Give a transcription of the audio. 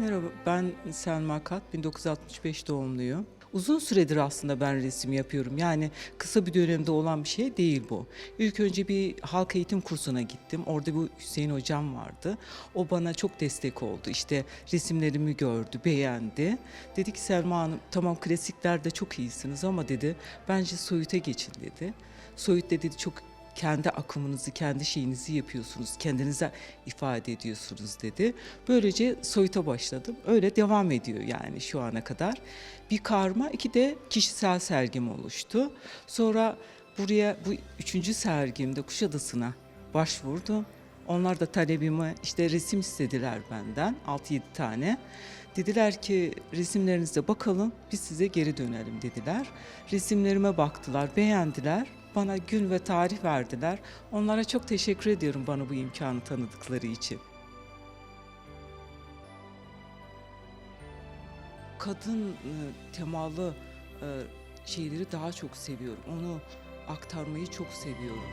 Merhaba, ben Selma Kat, 1965 doğumluyum. Uzun süredir aslında ben resim yapıyorum. Yani kısa bir dönemde olan bir şey değil bu. İlk önce bir halk eğitim kursuna gittim. Orada bir Hüseyin hocam vardı. O bana çok destek oldu. İşte resimlerimi gördü, beğendi. Dedi ki Selma Hanım tamam klasiklerde çok iyisiniz ama dedi bence soyuta geçin dedi. Soyut dedi çok kendi akımınızı, kendi şeyinizi yapıyorsunuz, kendinize ifade ediyorsunuz dedi. Böylece soyuta başladım. Öyle devam ediyor yani şu ana kadar. Bir karma, iki de kişisel sergim oluştu. Sonra buraya bu üçüncü sergimde Kuşadası'na başvurdum. Onlar da talebimi işte resim istediler benden 6-7 tane. Dediler ki resimlerinize bakalım biz size geri dönelim dediler. Resimlerime baktılar, beğendiler. Bana gün ve tarih verdiler. Onlara çok teşekkür ediyorum bana bu imkanı tanıdıkları için. Kadın e, temalı e, şeyleri daha çok seviyorum. Onu aktarmayı çok seviyorum.